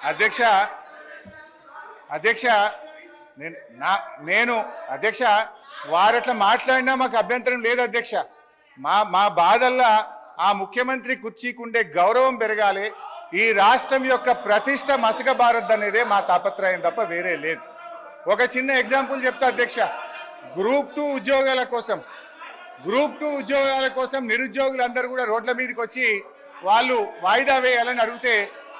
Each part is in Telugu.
అధ్యక్ష అధ్యక్ష నేను నా నేను అధ్యక్ష వారట్లా మాట్లాడినా మాకు అభ్యంతరం లేదు అధ్యక్ష. మా మా బాధల్లా ఆ ముఖ్యమంత్రి కుర్చీకుండే గౌరవం పెరగాలి ఈ రాష్ట్రం యొక్క ప్రతిష్ట మసకబారద్దు అనేదే మా తాపత్రయం తప్ప వేరే లేదు. ఒక చిన్న ఎగ్జాంపుల్ చెప్తా అధ్యక్ష గ్రూప్ టూ ఉద్యోగాల కోసం గ్రూప్ టూ ఉద్యోగాల కోసం నిరుద్యోగులందరూ కూడా రోడ్ల మీదకి వచ్చి వాళ్ళు వాయిదా వేయాలని అడిగితే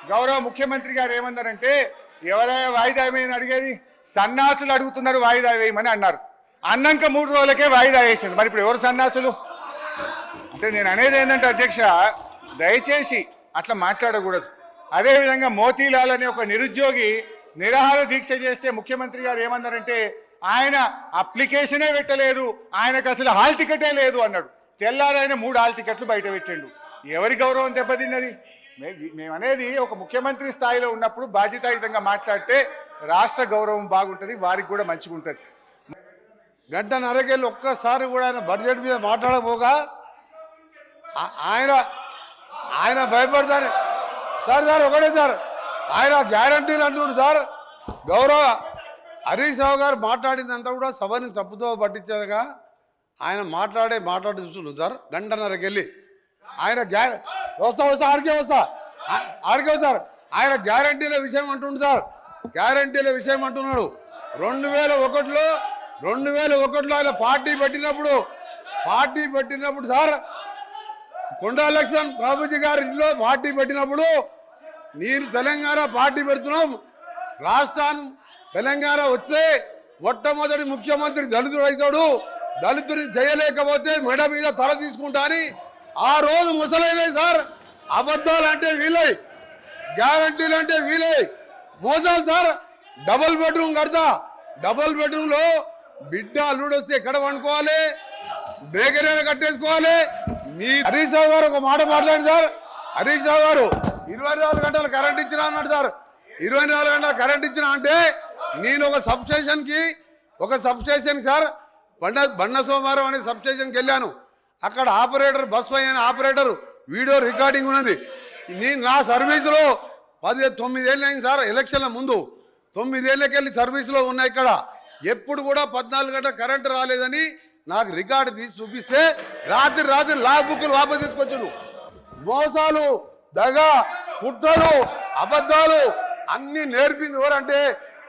గౌరవ ముఖ్యమంత్రి గారు ఏమన్నారంటే ఎవరైనా వాయిదా వేయని అడిగేది? సన్నాసులు అడుగుతున్నారు వాయిదా వేయమని అన్నారు. అన్నాక మూడు రోజులకే వాయిదా వేసింది. మరి ఇప్పుడు ఎవరు సన్నాసులు? అంటే నేను అనేది ఏంటంటే అధ్యక్ష దయచేసి అట్లా మాట్లాడకూడదు. అదేవిధంగా మోతీలాల్ అనే ఒక నిరుద్యోగి నిరాహార దీక్ష చేస్తే ముఖ్యమంత్రి గారు ఏమన్నారంటే ఆయన అప్లికేషనే పెట్టలేదు. ఆయనకు అసలు హాల్ టికెటే లేదు అన్నాడు. తెల్లారైన మూడు హాల్ టికెట్లు బయట పెట్టిండు. ఎవరి గౌరవం దెబ్బతిన్నది? మే- మేము అనేది ఒక ముఖ్యమంత్రి స్థాయిలో ఉన్నప్పుడు బాధ్యతాయుతంగా మాట్లాడితే రాష్ట్ర గౌరవం బాగుంటుంది వారికి కూడా మంచిగా ఉంటుంది గంట నరకెళ్ళి ఒక్కసారి కూడా ఆయన బడ్జెట్ మీద మాట్లాడబోగా ఆయన ఆయన భయపడతారు. సార్ సార్ ఒకటే సార్ ఆయన గ్యారంటీలు అంటున్నాడు సార్. గౌరవ హరీష్ రావు గారు మాట్లాడిందంతా కూడా సభని తప్పుతో పట్టించేదిగా. ఆయన మాట్లాడే మాట్లాడి చూస్తున్నాడు సార్ గంటన్నరకెళ్ళి. ఆయన గ్యా వస్తా వస్తా ఆడికే వస్తా. ఆ- సార్ ఆయన గ్యారంటీల విషయం అంటుండు సార్. గ్యారంటీల విషయం అంటున్నాడు. రెండు వేల ఒకటిలో రెండు వేల ఒకటిలో ఆయన పార్టీ పెట్టినప్పుడు పార్టీ పెట్టినప్పుడు సార్ కొండా లక్ష్మణ్ బాబుజీ గారి ఇంట్లో పార్టీ పెట్టినప్పుడు నేను తెలంగాణ పార్టీ పెడుతున్నాం. రాష్ట్రాన్ని తెలంగాణ వస్తే మొట్టమొదటి ముఖ్యమంత్రి దళితుడు అవుతాడు దళితుని చేయలేకపోతే మెడ మీద తల తీసుకుంటా అని ఆ రోజు ముసలైన సార్ అబద్ధాలు అంటే వీలై గ్యారంటీలు అంటే వీలై. మోసాలు సార్ డబుల్ బెడ్రూమ్ కడతా. డబుల్ బెడ్రూమ్లో బిడ్డ అల్లుడు వస్తే ఎక్కడ వండుకోవాలి బేకరీ కట్టేసుకోవాలి? మీ హరీష్ రావు గారు ఒక మాట మాట్లాడి సార్. హరీష్ రావు గారు ఇరవై నాలుగు గంటలు కరెంట్ ఇచ్చినా అన్నాడు సార్. ఇరవై నాలుగు గంటలు కరెంట్ ఇచ్చినా అంటే నేను ఒక సబ్స్టేషన్కి కి ఒక సబ్స్టేషన్ సార్ బండ బండ సోమవారం అనే సబ్స్టేషన్కి వెళ్ళాను. అక్కడ ఆపరేటర్ బస్ అనే ఆపరేటరు వీడియో రికార్డింగ్ ఉన్నది. నేను నా సర్వీసులో పది తొమ్మిదేళ్ళు అయింది సార్ ఎలక్షన్ల ముందు. తొమ్మిదేళ్ళకెళ్ళి సర్వీసులో ఉన్నాయి ఇక్కడ. ఎప్పుడు కూడా పద్నాలుగు గంటల కరెంట్ రాలేదని నాకు రికార్డు తీసి చూపిస్తే రాత్రి రాత్రి లా బుక్లు వాపస్ తీసుకొచ్చాడు. మోసాలు దగ కుట్రలు అబద్ధాలు అన్నీ నేర్పింది ఎవరంటే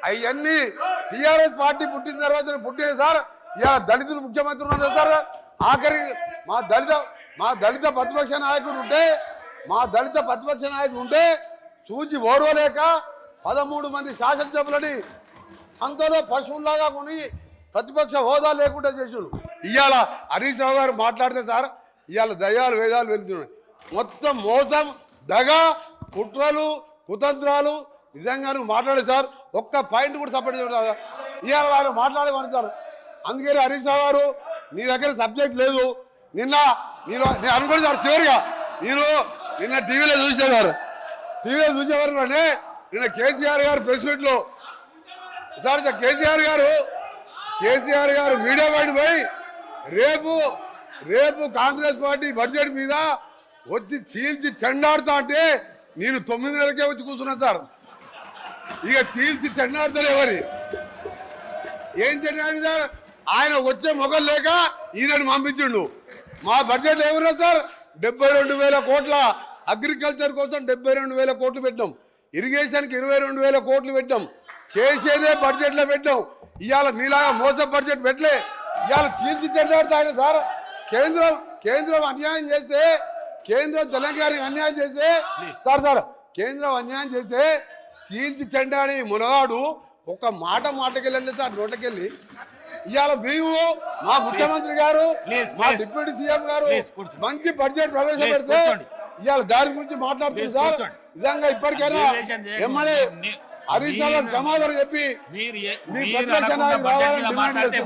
అవన్నీ టీఆర్ఎస్ పార్టీ పుట్టిన తర్వాత పుట్టింది సార్. ఇలా దళితులు ముఖ్యమంత్రి ఉన్నారు సార్. ఆఖరి మా దళిత మా దళిత ప్రతిపక్ష నాయకుడు ఉంటే మా దళిత ప్రతిపక్ష నాయకుడు ఉంటే చూసి ఓర్వలేక పదమూడు మంది శాసనసభలని సంతలో పశువుల్లాగా కొని ప్రతిపక్ష హోదా లేకుండా చేసాడు. ఇవాళ హరీష్ రావు గారు మాట్లాడితే సార్ ఇవాళ దయాలు వేదాలు వెళ్తున్నాయి. మొత్తం మోసం దగ కుట్రలు కుతంత్రాలు నిజంగా నువ్వు మాట్లాడే సార్. ఒక్క పాయింట్ కూడా సపోర్ట్ చేయడం ఇవాళ వారు మాట్లాడేమని సార్. అందుకని హరీష్ రావు గారు నీ దగ్గర సబ్జెక్ట్ లేదు. నిన్న నేను నేను అనుకోండి సార్ చివరిగా నేను నిన్న టీవీలో చూసేవారు. టీవీలో చూసేవారు అంటే నిన్న కేసీఆర్ గారు ప్రెస్ మీట్లో సార్ కేసీఆర్ గారు కేసీఆర్ గారు మీడియా బయట పోయి రేపు రేపు కాంగ్రెస్ పార్టీ బడ్జెట్ మీద వచ్చి చీల్చి చెండాడుతా అంటే నేను తొమ్మిది నెలలకే వచ్చి కూర్చున్నా సార్. ఇక చీల్చి చెండాడుతారు ఎవరి? ఏం చెండాడు సార్? ఆయన వచ్చే మొగలు లేక ఈయనని పంపించిండు. మా బడ్జెట్ ఏమన్నా సార్? డెబ్బై రెండు వేల కోట్ల అగ్రికల్చర్ కోసం డెబ్బై రెండు వేల కోట్లు పెట్టాం ఇరిగేషన్కి ఇరవై రెండు వేల కోట్లు పెట్టాం చేసేదే బడ్జెట్లో పెట్టాం ఇవాళ మీలాగా మోస బడ్జెట్ పెట్టలే. ఇవాళ తీర్చి చెడ్డాడుతా ఆయన సార్ కేంద్రం కేంద్రం అన్యాయం చేస్తే కేంద్రం తెలంగాణకి అన్యాయం చేస్తే సార్ సార్ కేంద్రం అన్యాయం చేస్తే చీల్చి చెండాని మునగాడు ఒక మాట మాటకెళ్ళండి సార్ నోట్లకెళ్ళి. ఇవాళ మేము మా ముఖ్యమంత్రి గారు మా. డిప్యూటీ సీఎం గారు. మంచి బడ్జెట్ ప్రవేశపెడితే. ఇవాళ దాని గురించి మాట్లాడుతుంది సార్. నిజంగా ఇప్పటికైనా. ఎమ్మెల్యే హరీష్ రావు సమాధానం చెప్పి మీ ప్రతిపక్ష రావాలని డిమాండ్ చేస్తున్నారు.